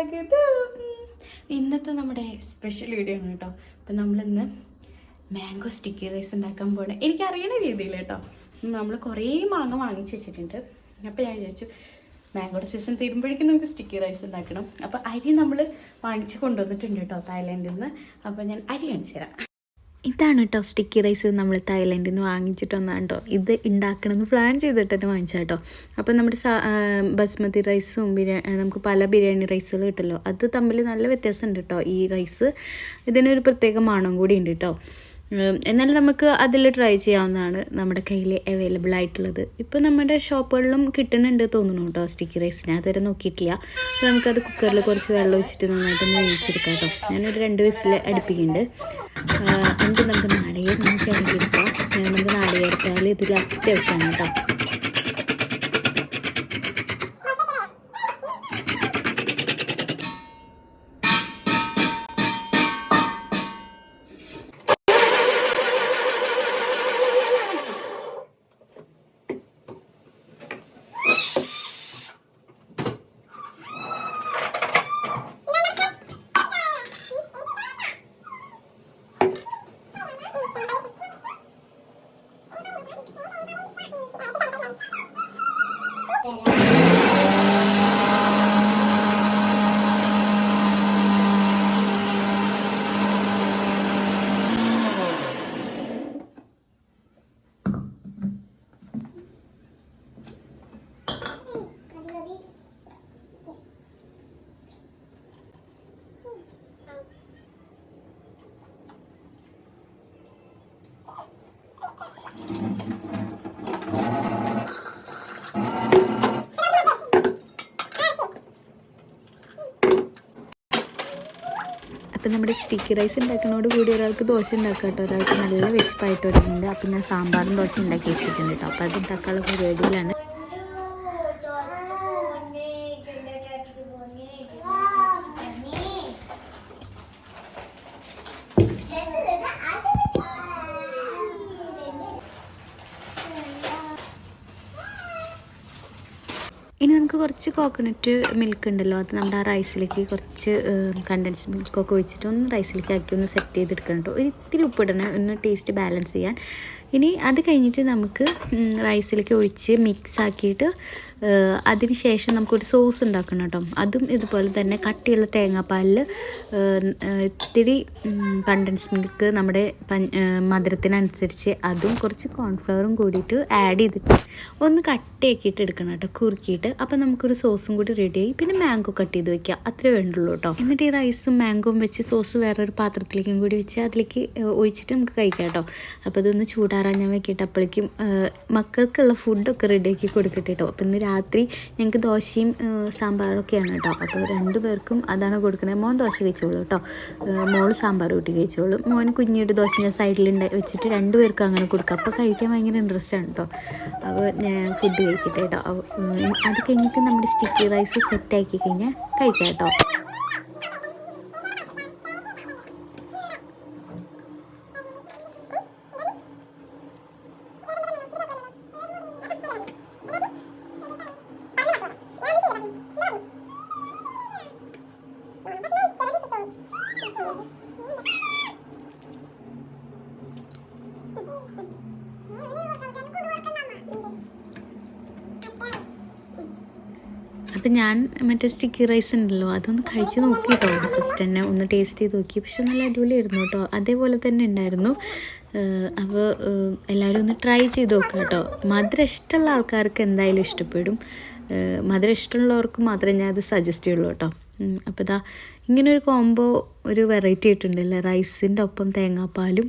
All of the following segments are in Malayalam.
സ്വാഗതം. ഇന്നത്തെ നമ്മുടെ സ്പെഷ്യൽ വീഡിയോ ആണ് കേട്ടോ. അപ്പം നമ്മളിന്ന് മാംഗോ സ്റ്റിക്കി റൈസ് ഉണ്ടാക്കാൻ പോകണം എനിക്കറിയണ രീതിയിൽ കേട്ടോ. നമ്മൾ കുറേ മാങ്ങ വാങ്ങിച്ച് വെച്ചിട്ടുണ്ട്. അപ്പോൾ ഞാൻ വിചാരിച്ചു മാംഗോയുടെ സീസൺ തീരുമ്പോഴേക്കും നമുക്ക് സ്റ്റിക്കി റൈസ് ഉണ്ടാക്കണം. അപ്പോൾ അരി നമ്മൾ വാങ്ങിച്ച് കൊണ്ടുവന്നിട്ടുണ്ട് കേട്ടോ തായ്ലാൻഡിൽ നിന്ന് അപ്പോൾ ഞാൻ അരി കാണിച്ചു തരാം. ഇതാണ് കേട്ടോ സ്റ്റിക്കി റൈസ് നമ്മൾ തായ്ലൻഡിൽ നിന്ന് വാങ്ങിച്ചിട്ട് വന്നതാണ് കേട്ടോ ഇത് ഉണ്ടാക്കണമെന്ന് പ്ലാൻ ചെയ്തിട്ട് തന്നെ വാങ്ങിച്ചാൽ കേട്ടോ അപ്പോൾ നമ്മുടെ ബസ്മതി റൈസും ബിരിയാണി നമുക്ക് പല ബിരിയാണി റൈസുകൾ കിട്ടുമല്ലോ അത് തമ്മിൽ നല്ല വ്യത്യാസമുണ്ട് കേട്ടോ ഈ റൈസ് ഇതിനൊരു പ്രത്യേക മണം കൂടി ഉണ്ട് കേട്ടോ എന്നാലും നമുക്ക് അതിൽ ട്രൈ ചെയ്യാവുന്നതാണ് നമ്മുടെ കയ്യിൽ അവൈലബിൾ ആയിട്ടുള്ളത്. ഇപ്പോൾ നമ്മുടെ ഷോപ്പുകളിലും കിട്ടുന്നുണ്ട് തോന്നുന്നു കേട്ടോ സ്റ്റിക്കി റൈസ് ഞാൻ അതുവരെ നോക്കിയിട്ടില്ല. അപ്പോൾ നമുക്കത് കുക്കറിൽ കുറച്ച് വെള്ളം ഒഴിച്ചിട്ട് നന്നായിട്ടൊന്ന് വേവിച്ചെടുക്കാം കേട്ടോ. ഞാനൊരു രണ്ട് വിസിൽ അടുപ്പിക്കുന്നുണ്ട്. എന്ത് നമുക്ക് നാളികേരം നമുക്ക് ഇറങ്ങിയെടുക്കാം നമുക്ക് നാളികേരത്താൽ ഇതിൽ അത്യാവശ്യമാണ് കേട്ടോ. അപ്പം നമ്മുടെ സ്റ്റിക്കി റൈസ് ഉണ്ടാക്കുന്നതോട് കൂടി ഒരാൾക്ക് ദോശ ഉണ്ടാക്കാം കേട്ടോ. ഒരാൾക്ക് നല്ല വിശപ്പായിട്ട് വരുന്നുണ്ട്. അപ്പം ഞാൻ സാമ്പാറും ദോശ ഉണ്ടാക്കി വെച്ചിട്ടുണ്ട് കേട്ടോ. അപ്പോൾ അത് ഉണ്ടാക്കാനുള്ള പരിപാടിയിലാണ്. ഇനി നമുക്ക് കുറച്ച് കോക്കനട്ട് മിൽക്ക് ഉണ്ടല്ലോ അത് നമ്മുടെ ആ റൈസിലേക്ക് കുറച്ച് കണ്ടൻസ് മിൽക്കൊക്കെ ഒഴിച്ചിട്ട് ഒന്ന് റൈസിലേക്ക് ആക്കി ഒന്ന് സെറ്റ് ചെയ്തെടുക്കണം കേട്ടോ ഒരു ഇത്തിരി ഉപ്പിടണം ഒന്ന് ടേസ്റ്റ് ബാലൻസ് ചെയ്യാൻ. ഇനി അത് കഴിഞ്ഞിട്ട് നമുക്ക് റൈസിലേക്ക് ഒഴിച്ച് മിക്സ് ആക്കിയിട്ട് അതിന് ശേഷം നമുക്കൊരു സോസ് ഉണ്ടാക്കണം കേട്ടോ. അതും ഇതുപോലെ തന്നെ കട്ടിയുള്ള തേങ്ങാപ്പാലിൽ ഇത്തിരി കണ്ടൻസ് മിൽക്ക് നമ്മുടെ മധുരത്തിനനുസരിച്ച് അതും കുറച്ച് കോൺഫ്ലവറും കൂടിയിട്ട് ആഡ് ചെയ്തിട്ട് ഒന്ന് കട്ടിയാക്കിയിട്ട് എടുക്കണം കേട്ടോ കുറുക്കിയിട്ട്. അപ്പോൾ നമുക്കൊരു സോസും കൂടി റെഡിയായി പിന്നെ മാംഗോ കട്ട് ചെയ്ത് വെക്കുക. അത്രേ വേണ്ടുള്ളൂ കേട്ടോ. എന്നിട്ട് ഈ റൈസും മാംഗോയും വെച്ച് സോസ് വേറൊരു പാത്രത്തിലേക്കും കൂടി വെച്ച് അതിലേക്ക് ഒഴിച്ചിട്ട് നമുക്ക് കഴിക്കാം കേട്ടോ. അപ്പോൾ ഇതൊന്ന് ചൂടാറാൻ ഞാൻ വെക്കിയിട്ട് അപ്പോഴേക്കും മക്കൾക്കുള്ള ഫുഡൊക്കെ റെഡിയാക്കി കൊടുക്കട്ടെ കേട്ടോ അപ്പോൾ ഇന്ന് രാത്രി ഞങ്ങൾക്ക് ദോശയും സാമ്പാറും സാമ്പാറൊക്കെയാണ് കേട്ടോ അപ്പോൾ രണ്ടു പേർക്കും അതാണ് കൊടുക്കുന്നത് മോൻ ദോശ കഴിച്ചോളൂ കേട്ടോ മോൾ സാമ്പാർ കൂട്ടി കഴിച്ചോളൂ. മോൻ കുഞ്ഞിയുടെ ദോശ ഞാൻ സൈഡിൽ വെച്ചിട്ട് രണ്ടുപേർക്കും അങ്ങനെ കൊടുക്കുക അപ്പോൾ കഴിക്കാൻ ഭയങ്കര ഇൻട്രസ്റ്റ് ആണ് കേട്ടോ അപ്പോൾ ഞാൻ ഫുഡ് കഴിക്കട്ടെ കേട്ടോ അത് കഴിഞ്ഞിട്ട് നമ്മുടെ സ്റ്റിക്കി റൈസ് സെറ്റ് ആക്കി കഴിഞ്ഞാൽ കഴിക്കാം കേട്ടോ അപ്പം ഞാൻ മറ്റേ സ്റ്റിക്കി റൈസ് ഉണ്ടല്ലോ അതൊന്ന് കഴിച്ച് നോക്കി കേട്ടോ ഫസ്റ്റ് തന്നെ. ഒന്ന് ടേസ്റ്റ് ചെയ്ത് നോക്കി. പക്ഷെ നല്ല അടിപൊളിയായിരുന്നു കേട്ടോ. അതേപോലെ തന്നെ ഉണ്ടായിരുന്നു. അപ്പോൾ എല്ലാവരും ഒന്ന് ട്രൈ ചെയ്ത് നോക്കുക കേട്ടോ. മധുരം ഇഷ്ടമുള്ള ആൾക്കാർക്ക് എന്തായാലും ഇഷ്ടപ്പെടും. മധുരം ഇഷ്ടമുള്ളവർക്ക് മാത്രമേ ഞാൻ അത് സജസ്റ്റ് ചെയ്യുള്ളൂ കേട്ടോ. അപ്പോൾ ഇതാ ഇങ്ങനെ ഒരു കോംബോ ഒരു വെറൈറ്റി ആയിട്ടുണ്ടല്ലേ റൈസിന്റെ ഒപ്പം തേങ്ങാപ്പാലും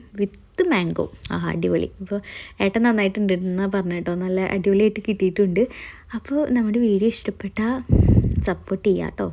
വിത്ത് മാംഗോ. ആ അടിപൊളി. അപ്പോൾ ഏട്ടൻ നന്നായിട്ടുണ്ട് എന്നാണ് പറഞ്ഞു കേട്ടോ നല്ല അടിപൊളിയായിട്ട് കിട്ടിയിട്ടുണ്ട്. അപ്പോൾ നമ്മുടെ വീഡിയോ ഇഷ്ടപ്പെട്ടാൽ സപ്പോർട്ട് ചെയ്യാം കേട്ടോ